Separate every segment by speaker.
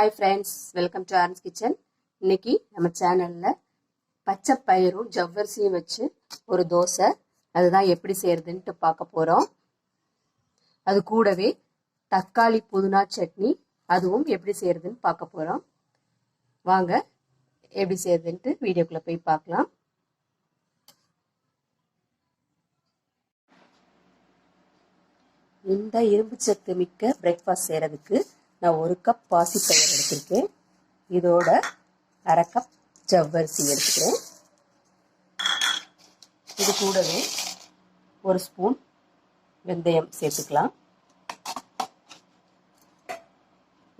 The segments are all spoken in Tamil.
Speaker 1: Hi friends welcome to Aaron's kitchen இன்னைக்கு நம்ம சேனலில் பச்சை பயிரும் ஜவ்வரிசியும் வச்சு ஒரு தோசை. அதுதான் எப்படி செய்யறதுன்ட்டு பார்க்க போகிறோம் அது கூடவே தக்காளி புதினா சட்னி அதுவும் எப்படி செய்யறதுன்னு பார்க்க போகிறோம் வாங்க எப்படி செய்யறதுன்ட்டு வீடியோக்குள்ளே போய் பார்க்கலாம். இந்த இரும்பு சத்து மிக்க பிரேக்ஃபாஸ்ட் செய்கிறதுக்கு நான் ஒரு கப் பாசிப்பயிர் எடுத்திருக்கேன். இதோட அரை கப் ஜவ்வரிசி எடுத்துக்கிறேன். இது கூடவே ஒரு ஸ்பூன் வெந்தயம் சேர்த்துக்கலாம்.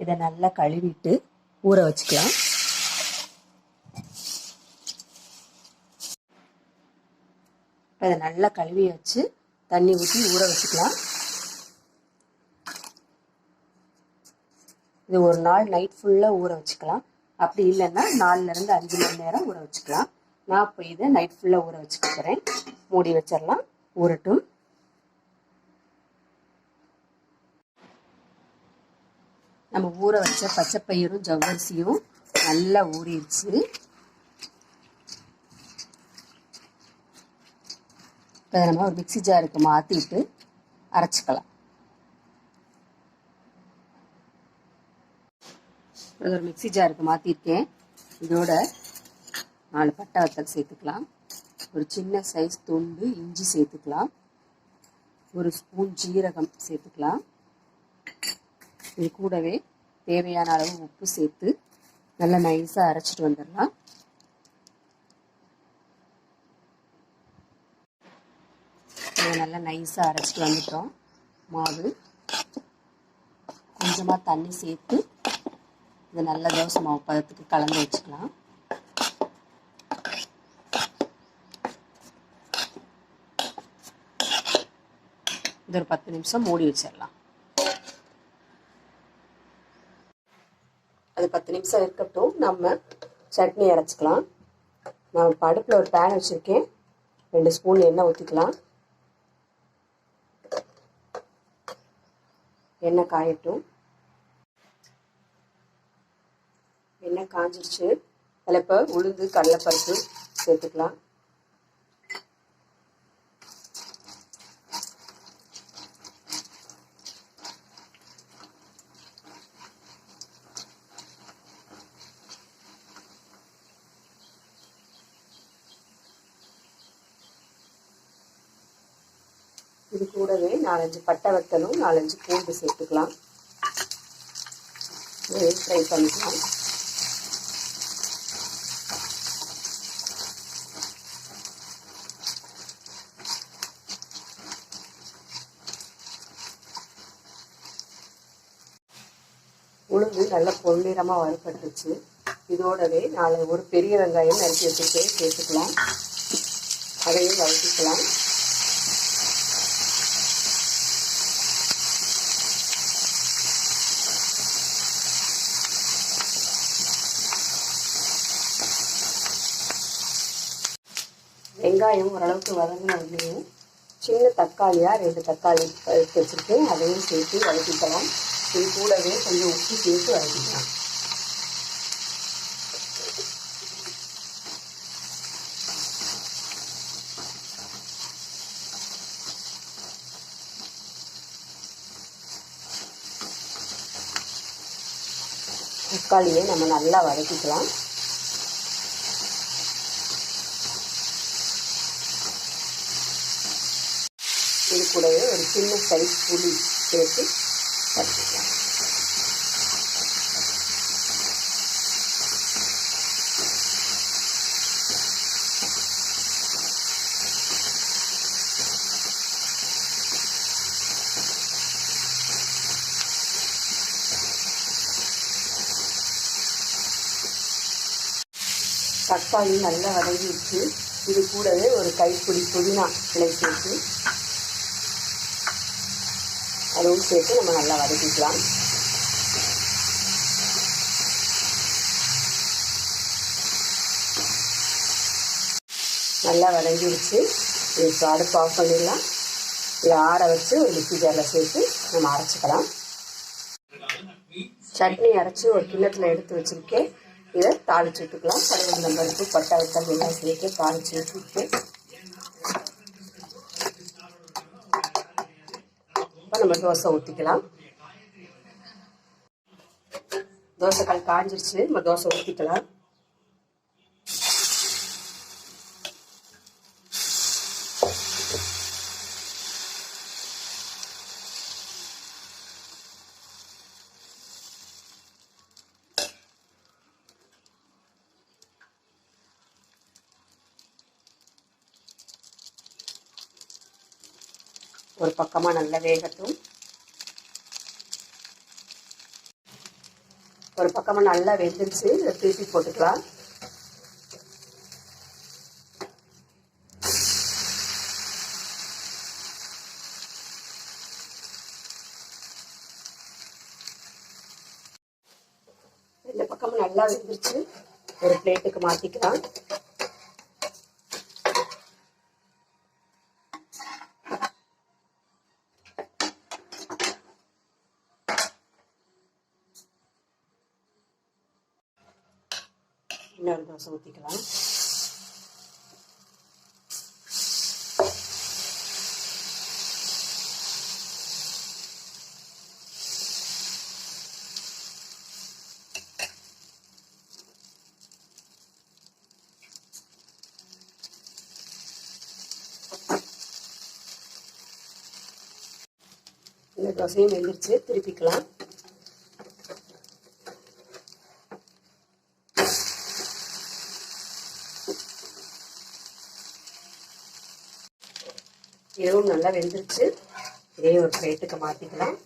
Speaker 1: இதை நல்லா கழுவிட்டு ஊற வச்சுக்கலாம். இதை நல்லா கழுவி வச்சு தண்ணி ஊற்றி ஊற வச்சுக்கலாம். இது ஒரு நாள் நைட் ஃபுல்லாக ஊற வச்சுக்கலாம். அப்படி இல்லைன்னா நாலுலேருந்து அஞ்சு மணி நேரம் ஊற வச்சுக்கலாம். நான் இப்போ இதை நைட் ஃபுல்லாக ஊற வச்சுக்கிறேன் மூடி வச்சிடலாம். ஊறட்டும். நம்ம ஊற வச்ச பச்சைப்பயிரும் ஜவ்வரிசியும் நல்லா ஊறிடுச்சு. இப்போ நம்ம ஒரு மிக்சி ஜாருக்கு மாற்றிட்டு அரைச்சிக்கலாம். இது ஒரு மிக்சி ஜாருக்கு மாற்றிருக்கேன் இதோட நாலு பட்டை வத்தல் சேர்த்துக்கலாம். ஒரு சின்ன சைஸ் துண்டு இஞ்சி சேர்த்துக்கலாம். ஒரு ஸ்பூன் ஜீரகம் சேர்த்துக்கலாம். இது கூடவே தேவையான அளவு உப்பு சேர்த்து நல்லா நைஸாக அரைச்சிட்டு வந்துடலாம். நல்லா நைஸாக அரைச்சிட்டு வந்துட்டோம். மாவு கொஞ்சமாக தண்ணி சேர்த்து இது நல்ல தோசை மாவு பதத்துக்கு கலந்து வச்சுக்கலாம். இது ஒரு பத்து நிமிஷம் மூடி வச்சிடலாம் அது பத்து நிமிஷம் இருக்கட்டும். நம்ம சட்னி அரைச்சிக்கலாம். நான் இப்போ அடுப்பில் ஒரு பேன் வச்சுருக்கேன். ரெண்டு ஸ்பூன் எண்ணெய் ஊற்றிக்கலாம் எண்ணெய் காயட்டும். எண்ணெய் அதில் இப்போ உளுந்து கடலைப்பருப்பு சேர்த்துக்கலாம். இது கூடவே நாலஞ்சு பட்டை வத்தலும் நாலஞ்சு பூண்டு சேர்த்துக்கலாம். ஃப்ரை பண்ணிக்கலாம். உளுந்து நல்லா பொன்னிறமாக வறுப்பட்டுச்சு இதோடவே நாளை ஒரு பெரிய வெங்காயம் நறுக்கி வச்சுட்டு சேர்த்துக்கலாம். அதையும் வறுத்துக்கலாம் வெங்காயம் ஓரளவுக்கு வதங்கின உடனே சின்ன தக்காளியாக ரெண்டு தக்காளி எடுத்து வச்சுருக்கேன். அதையும் சேர்த்து வதக்கிக்கலாம். இது கூடவே கொஞ்சம் உப்பு சேர்த்து வதக்கிக்கலாம் தக்காளியை நம்ம நல்லா வதக்கிக்கலாம். இது கூடவே ஒரு சின்ன சைஸ் புளி சேர்த்து தக்காளி நல்லா வதங்கிடுச்சு. இது கூடவே ஒரு கைப்பிடி புதினா இலை சேர்த்து அதுவும் சேர்த்து நம்ம நல்லா வதக்கிக்கலாம். நல்லா வதங்கிடுச்சு. இது அடுப்பு ஆஃப் பண்ணிடலாம். இதை ஆற வச்சு ஒரு மிக்சி ஜாரில் சேர்த்து நம்ம அரைச்சிக்கலாம். சட்னி அரைச்சி ஒரு கிண்ணத்தில் எடுத்து வச்சிருக்கேன். இதை தாளிச்சு விட்டுக்கலாம். கடவுள் பருப்பு பட்டை வத்தல் எல்லாம் சேர்த்து தாளிச்சு விட்டுருக்கேன் இப்போ நம்ம தோசை ஊற்றிக்கலாம் தோசைக்கால் காஞ்சிருச்சு நம்ம தோசை ஊற்றிக்கலாம் ஒரு பக்கமாக நல்லா வேகட்டும். ஒரு பக்கமாக நல்லா வெந்துருச்சு. இதை திருப்பி போட்டுக்கலாம். இந்த பக்கமும் நல்லா வெந்துருச்சு. ஒரு பிளேட்டுக்கு மாற்றிக்கலாம் இன்னொரு தோசை ஊற்றிக்கலாம் இந்த தோசையும் வெந்துருச்சு. திருப்பிக்கலாம். இதுவும் நல்லா வெந்துருச்சு. இதே ஒரு பிளேட்டுக்கு மாற்றிக்கலாம்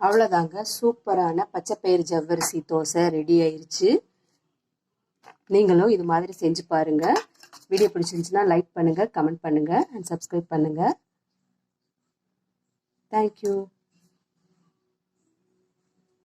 Speaker 1: அவ்வளோதாங்க. சூப்பரான பச்சைப்பயிறு ஜவ்வரிசி தோசை ரெடி ஆயிடுச்சு நீங்களும் இது மாதிரி செஞ்சு பாருங்கள் வீடியோ பிடிச்சிருந்துச்சுன்னா லைக் பண்ணுங்கள் கமெண்ட் பண்ணுங்கள் அண்ட் சப்ஸ்கிரைப் பண்ணுங்கள் தேங்க்யூ